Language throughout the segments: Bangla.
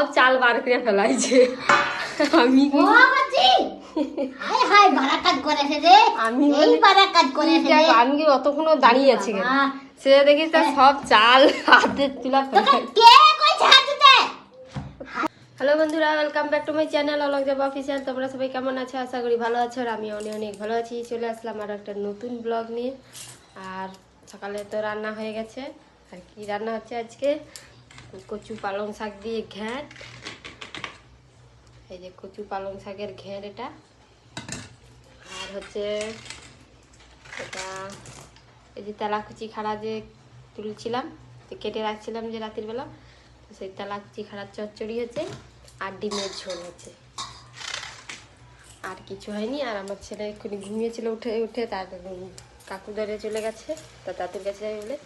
সব চাল বার করে ফেলাইছে। আমি হায় হায় আমি কি দাঁড়িয়ে আছি সে দেখিস তার সব চাল হাতে তুলা হ্যালো বন্ধুরা welcome back to my channel Alok job official তোমরা সবাই কেমন আছো? আশা করি ভালো আছো আর আমি অনেক অনেক ভালো আছি। চলে আসলাম আর একটা নতুন ব্লগ নিয়ে। আর সকালে তো রান্না হয়ে গেছে। আর কি রান্না হচ্ছে আজকে? কচু পালং শাক দিয়ে ঘ্যাট। এই যে কচু পালং শাকের ঘ্যাট এটা। আর হচ্ছে এটা, এই যে তেলাকুচি খাড়া যে তুলছিলাম কেটে রাখছিলাম যে রাতের বেলা, তো সেই তেলাকুচি খাড়ার চচ্চড়ি হচ্ছে আর ডিমের ঝোল হচ্ছে। আর কিছু হয়নি, আর আমার ছেলে এক্ষুনি ঘুমিয়েছিল, উঠে উঠে তার কাকু ধরে চলে গেছে, তা দাদুর কাছে বলে।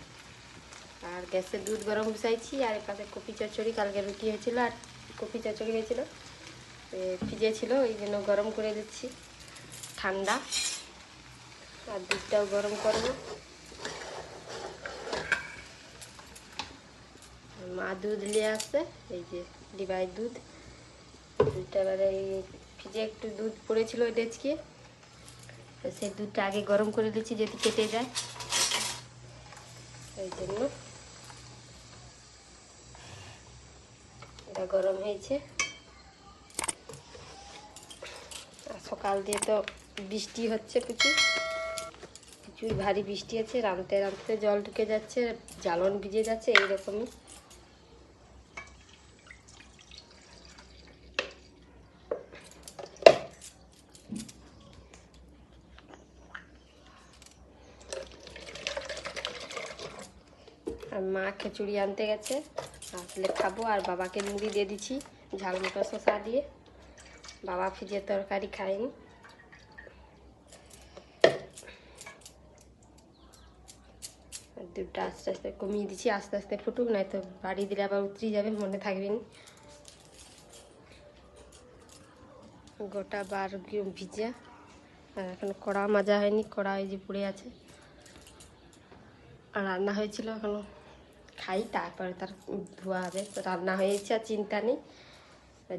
আর গ্যাসে দুধ গরম বসাইছি আর এপাশে কপি চচ্চড়ি কালকে রুটি হয়েছিল আর কপি চচ্চড়ি হয়েছিল। এ, ভিজে ছিল ওই জন্য গরম করে দিচ্ছি ঠান্ডা। আর দুধটাও গরম করব। মা দুধ নিয়ে আসছে এই যে ডিবাই দুধ। দুধটা এবারে এই একটু দুধ পড়েছিল ডেচকে। সেই দুধটা আগে গরম করে দিচ্ছি যদি কেটে যায়। এই জন্য এটা গরম হয়েছে। আর সকাল দিয়ে তো বৃষ্টি হচ্ছে প্রচুর। প্রচুর ভারী বৃষ্টি আছে রাঁধতে রাঁধতে জল ঢুকে যাচ্ছে, জ্বালন ভিজে যাচ্ছে, এইরকমই আর মা খিচুড়ি আনতে গেছে। আসলে খাব আর বাবাকে মুড়ি দিয়ে দিচ্ছি, ঝাল মোটা শসা দিয়ে। বাবা ফ্রিজের তরকারি খায়নি। দুধটা আস্তে আস্তে কমিয়ে দিচ্ছি, আস্তে আস্তে ফুটুক নাই তো বাড়ি দিলে আবার উতরি যাবে, মনে থাকবে না। গোটা বার ভিজা, আর এখন কড়া মাজা হয়নি, কড়া ওই যে পড়ে আছে। আর রান্না হয়েছিল এখনও। খাই তারপরে তার ধোয়া হবে। তো রান্না হয়েছে আর চিন্তা নেই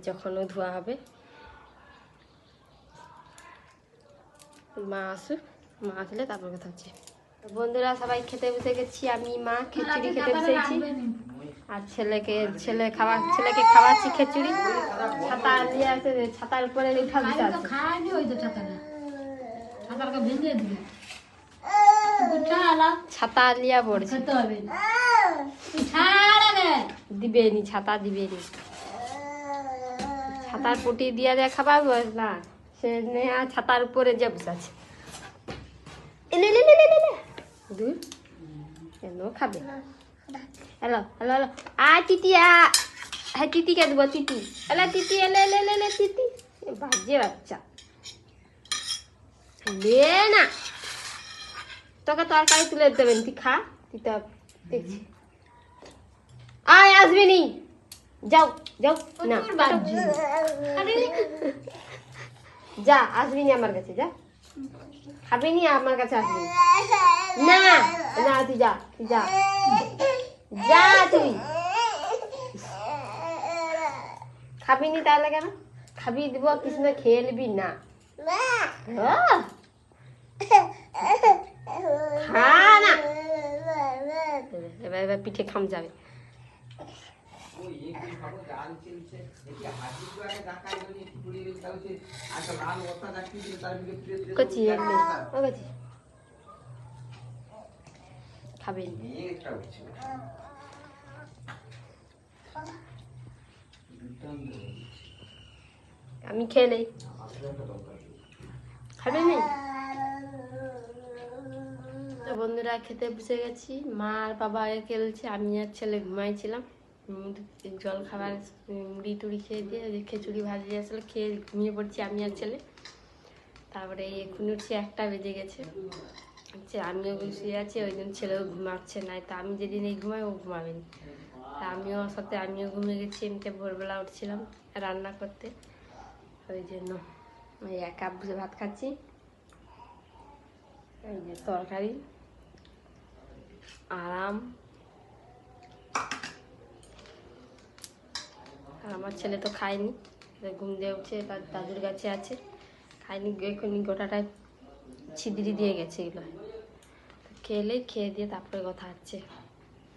যখনও ধোয়া হবে। মা আসুক মা আসলে তারপর কথা হচ্ছে। তো বন্ধুরা সবাই খেতে বসে গেছি। আমি মা খিচুড়ি খেতে বসেছি। আর ছেলেকে ছেলে খাওয়া ছেলেকে খাওয়াচ্ছি খিচুড়ি। ছাতা দিয়ে আছে ছাতার উপরে উঠা দিতে আছে। খায়নি ওই তো ছাতাটা। ছাতাটাকে ভেঙে দিলে। ছাতা লিয়া পড়ছে। খেতে হবে। না তুই ছাড়া রে দিবেনি। ছাতা ছাতার পুটি দিয়া দিয়ে খাবার না সে ছাতার উপরে যে বসে আছে এলে এলে এলে এলে দূর কেন খাবে হ্যালো হ্যালো হ্যালো আ তিতিয়া হ্যাঁ তিতিকে দেবো তিতি। এলা তিতি এলে এলে এলে এলে তিতি। বাজে বাচ্চা। লে না। তোকে তরকারি তুলে দেবেন তুই খা তুই তো দেখছি। আয় আসবি নি যাও। যাও না। যা আসবি নি আমার কাছে যা। খাবি নি আমার কাছে আসবি। না না তুই যা তুই যা। যা তুই। খাবি নি তাহলে কেন? খাবি দিব কিছু না খেয়ে নিবি না! খা না। এবার এবার পিঠে খাম যাবে। খাবে। আমি খেয়ে নেই। খাবে নেই তো বন্ধুরা খেতে বসে গেছি। মা আর বাবা খেলছে আমি আর ছেলে ঘুমাইছিলাম। জল খাবার মুড়ি টুড়ি খেয়ে দিয়ে খিচুড়ি ভাজি আসলে খেয়ে ঘুমিয়ে পড়ছি আমি আর ছেলে। তারপরে এখন উঠছি একটা বেজে গেছে। আমিও শুয়ে আছি, ওই জন্য ছেলেও ঘুমাচ্ছে না। তা আমি যেদিন এই ঘুমাই, ও ঘুমাবেন। তা আমিও সাথে, আমিও ঘুমিয়ে গেছি, এমনিতে ভোরবেলা উঠছিলাম রান্না করতে। ওই জন্য ওই এক কাপ বসে ভাত খাচ্ছি। এই যে তরকারি আরাম আমার ছেলে তো খায়নি। ঘুম দিয়ে উঠছে তার দাদুর কাছে আছে। খায়নি, এখনই গোটাটায় ছিদ্রি দিয়ে গেছে এগুলো। খেলে, খেয়ে দিয়ে তারপরে কথা হচ্ছে।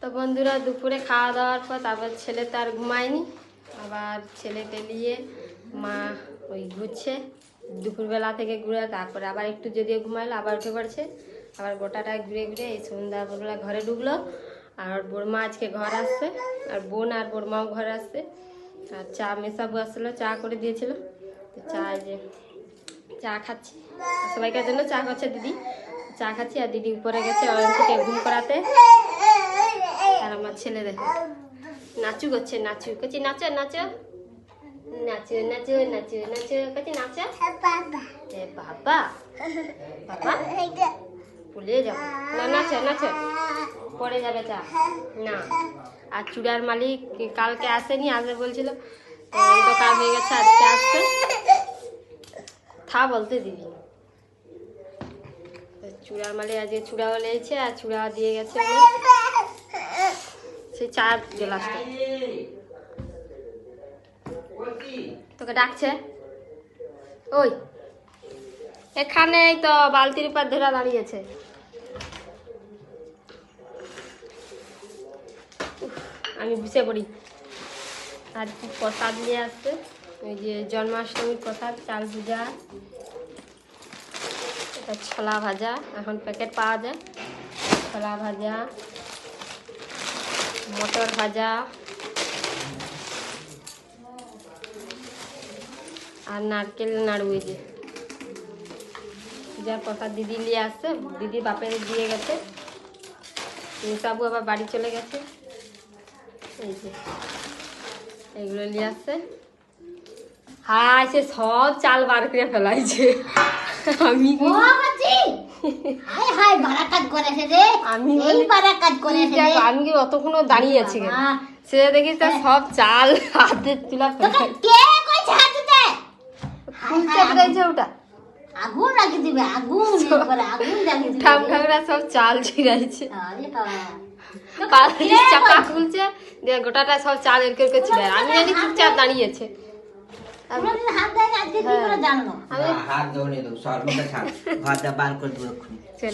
তো বন্ধুরা, দুপুরে খাওয়া দাওয়ার পর তারপর ছেলে তো আর ঘুমায়নি। আবার ছেলেকে নিয়ে মা ওই ঘুরছে। দুপুরবেলা থেকে ঘুরে, তারপরে আবার একটু যদিও ঘুমাইলো, আবার উঠে পড়ছে। আবার গোটাটা ঘুরে ঘুরে এই সন্ধ্যাবেলা ঘরে ঢুকলো। আর বোরমা আজকে ঘর আসছে। আর বোন আর বোরমাও ঘরে আসছে। আর চা মেশাবু আসছিল চা করে দিয়েছিল চা যে, চা খাচ্ছি। সবাইকার জন্য চা করছে দিদি। চা খাচ্ছি আর দিদি উপরে গেছে থেকে ঘুম করাতে। আর আমার ছেলে দেখো, নাচু করছে, নাচু। করছি নাচো নাচো। নাচো নাচো নাচো নাচো। করছি নাচো। বাবা। বাবা ভুলিয়ে যাব। না, নাচো নাচো। পরে যাবে চা। না। আর চূড়ার মালিক কালকে আসেনি, আসবে বলছিল। তো অন্ধকার হয়ে গেছে আজকে আসছে থা বলতে তো চূড়ার মালিক আজকে চূড়াও লেগেছে আর চূড়া দিয়ে গেছে। সেই চার গ্লাসটা তোকে ডাকছে? ওই। এখানেই তো বালতির উপর ধরে দাঁড়িয়েছে। আমি বসে পড়ি। আর কি প্রসাদ নিয়ে আসছে। ওই যে জন্মাষ্টমীর প্রসাদ, চাল ভাজা, এটা ছোলা ভাজা, এখন প্যাকেট পাওয়া যায়। ছোলা ভাজা, মটর ভাজা, আর নারকেল নাড়ু যে। যার প্রসাদ দিদি নিয়ে আসছে দিদি বাপের দিয়ে গেছে। নিশাবু আবার বাড়ি চলে গেছে। এই যে এগুলো নিয়ে আসছে। হাই সে সব চাল বার করে ফেলাইছে। আমি আমি কি দাঁড়িয়ে আছি সে তার সব চাল হাতে তুলা ওটা। আগুন লাগিয়ে দিবে আগুন। আগুন লাগিয়ে দিবে। ঠাম সব চাল ছিঁড়াইছে। চাপা খুলছে। দিয়ে গোটাটা সব চাল এর করে ছিল আমি জানি চুপচাপ দাঁড়িয়েছে হাত হাত বার।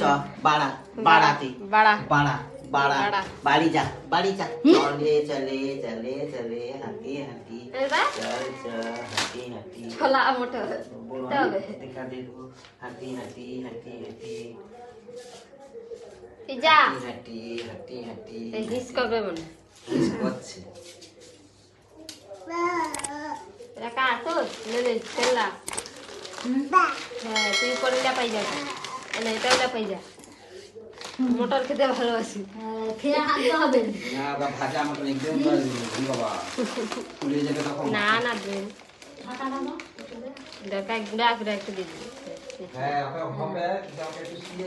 সব বাড়া বাড়াতে বাড়া। বাড়া বাড়া। বাড়া। বাড়ি যা বাড়ি যা। চলে চলে চলে চলে হাঁটি এবার? চল চল হাঁটি হাঁটি। ছোলা বলো, তবে দেখা দেবো হাঁটি হাঁটি হাঁটি হাঁটি তুই যা। হাঁটি এই হিস করবে মনে কিস করছে। রাখা তো নে নে চললা হ্যাঁ তুই পরেটা পাই যাবি না এটাও পাই যা। মোটর খেতে ভালোবাসি। হ্যাঁ, খেয়ে হাঁটতে হবে। না বা ভাজা মতন একদম বাবা ফুলে যাবে তখন। না না দেন ফাটা দাও। দরকার গুঁড়া করে একটু দিয়ে দিবি। হ্যাঁ ওকে হবে একটু শুয়ে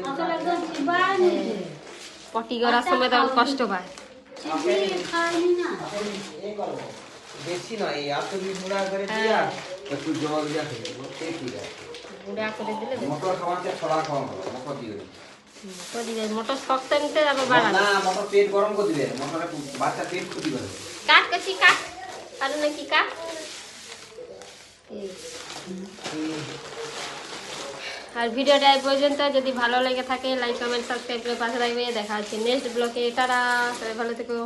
পটি করার সময় তখন কষ্ট পায়। বেশি নয় এত গুঁড়া করে দিয়া একটু জল দিয়া সে ঠিক আছে গুঁড়া করে দিলে। মটর খাওয়াতে ছড়া খাওয়ানো মটর দিয়ে। মোটর দিবে মোটর শক্ত নিতে আবার বাড়াবে না মটর পেট গরম করে দিবে মটরে বাচ্চা পেট ক্ষতি করে। কাট কাছি কাট। আর নাকি কাট? এই। আর ভিডিওটা এই পর্যন্ত। যদি ভালো লেগে থাকে লাইক কমেন্ট সাবস্ক্রাইব করে পাশে থাকবে। দেখা হচ্ছে নেক্সট ব্লগে তারা সবাই ভালো থেকো।